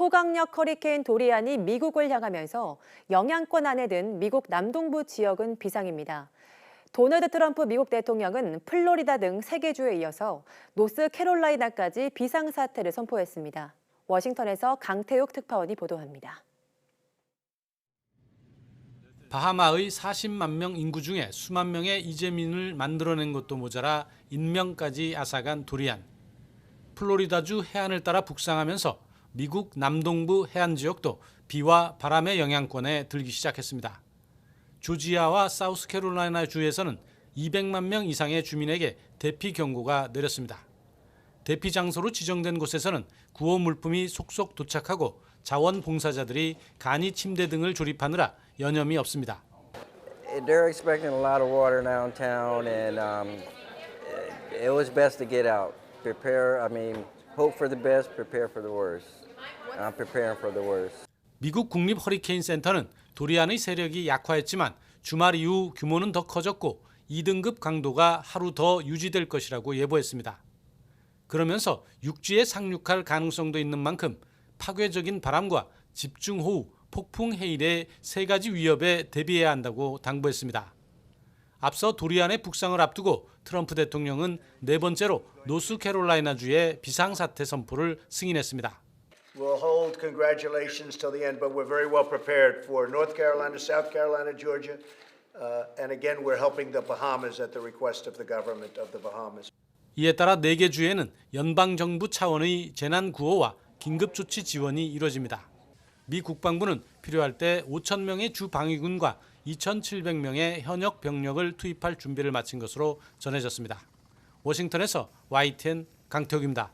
초강력 허리케인 도리안이 미국을 향하면서 영향권 안에 든 미국 남동부 지역은 비상입니다. 도널드 트럼프 미국 대통령은 플로리다 등세개 주에 이어서 노스캐롤라이나까지 비상사태를 선포했습니다. 워싱턴에서 강태욱 특파원이 보도합니다. 바하마의 40만 명 인구 중에 수만 명의 이재민을 만들어낸 것도 모자라 인명까지 앗아간 도리안. 플로리다주 해안을 따라 북상하면서 미국 남동부 해안 지역도 비와 바람의 영향권에 들기 시작했습니다. 조지아와 사우스캐롤라이나 주에서는 200만 명 이상의 주민에게 대피 경고가 내렸습니다. 대피 장소로 지정된 곳에서는 구호 물품이 속속 도착하고 자원봉사자들이 간이 침대 등을 조립하느라 여념이 없습니다. They're expecting a lot of water downtown, and um, it was best to get out. Prepare, I mean, hope for the best, prepare for the worst. I'm preparing for the worst. 미국 국립 허리케인 센터는 도리안의 세력이 약화했지만 주말 이후 규모는 더 커졌고 2등급 강도가 하루 더 유지될 것이라고 예보했습니다. 그러면서 육지에 상륙할 가능성도 있는 만큼 파괴적인 바람과 집중호우, 폭풍 해일의 세 가지 위협에 대비해야 한다고 당부했습니다. 앞서 도리안의 북상을 앞두고 트럼프 대통령은 네 번째로 노스캐롤라이나주의 비상사태 선포를 승인했습니다. We'll hold congratulations till the end, but we're very well prepared for North Carolina, South Carolina, Georgia, uh, and again, we're helping the Bahamas at the request of the government of the Bahamas. 이에 따라 네개 주에는 연방 정부 차원의 재난 구호와 긴급 조치 지원이 이루어집니다. 미 국방부는 필요할 때 5천 명의 주 방위군과 2,700명의 현역 병력을 투입할 준비를 마친 것으로 전해졌습니다. 워싱턴에서 YTN 강태욱입니다.